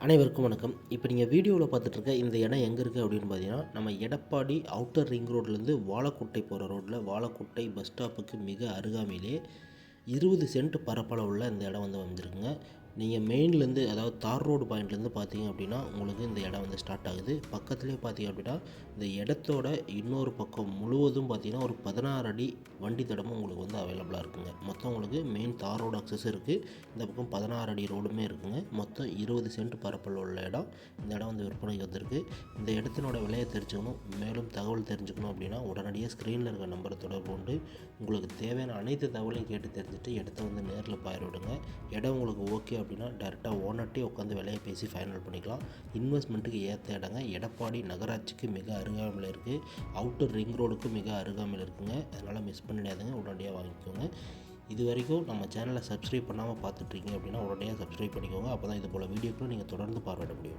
அனைவருக்கும் வணக்கம். இப்போ நீங்கள் வீடியோவில் பார்த்துட்ருக்க இந்த இடம் எங்கே இருக்குது அப்படின்னு பார்த்தீங்கன்னா நம்ம எடப்பாடி அவுட்டர் ரிங் ரோட்லேருந்து வாழக்கோட்டை போகிற ரோட்டில் வாழக்கோட்டை பஸ் ஸ்டாப்புக்கு மிக அருகாமையிலே இருபது சென்ட் பரப்பளவுள்ள இந்த இடம் வந்து வந்திருக்குங்க நீங்கள் மெயின்லேருந்து அதாவது தார் ரோடு பாயிண்ட்லேருந்து பார்த்தீங்க அப்படின்னா உங்களுக்கு இந்த இடம் வந்து ஸ்டார்ட் ஆகுது. பக்கத்துலேயே பார்த்தீங்க அப்படின்னா இந்த இடத்தோட இன்னொரு பக்கம் முழுவதும் பார்த்தீங்கன்னா ஒரு பதினாறு அடி வண்டி தடமும் உங்களுக்கு வந்து அவைலபிளாக இருக்குங்க. மொத்தம் உங்களுக்கு மெயின் தார் ரோடு அக்சஸ் இருக்குது இந்த பக்கம் பதினாறு அடி ரோடுமே இருக்குங்க. மொத்தம் இருபது சென்ட் பரப்பில் உள்ள இடம். இந்த இடம் வந்து விற்பனைக்கு வந்திருக்கு. இந்த இடத்தினோட விலையை தெரிஞ்சுக்கணும். மேலும் தகவல் தெரிஞ்சுக்கணும் அப்படின்னா உடனடியாக ஸ்க்ரீனில் இருக்க நம்பரை தொடர்பு கொண்டு உங்களுக்கு தேவையான அனைத்து தகவலையும் கேட்டு தெரிஞ்சுட்டு இடத்த வந்து நேரில் பயிர் விடுங்க. இடம் உங்களுக்கு ஓகே அப்படின்னா டேரெக்டாக ஓனர்ட்டே உட்காந்து விலையை பேசி ஃபைனல் பண்ணிக்கலாம். இன்வெஸ்ட்மெண்ட்டுக்கு ஏற்ற இடங்க எடப்பாடி நகராட்சிக்கு மிக அருகாமையில் இருக்குது அவுட்டர் ரிங் ரோடுக்கு மிக அருகாமையில் இருக்குங்க. அதனால் மிஸ் பண்ணிடாதுங்க உடனடியாக வாங்கிக்கோங்க. இது வரைக்கும் நம்ம சேனலை சப்ஸ்கிரைப் பண்ணாமல் பார்த்துட்ருக்கீங்க அப்படின்னா உடனடியாக சப்ஸ்கிரைப் பண்ணிக்கோங்க. அப்போ தான் இது போல் வீடியோக்களும் நீங்கள் தொடர்ந்து பார்வையிட முடியும்.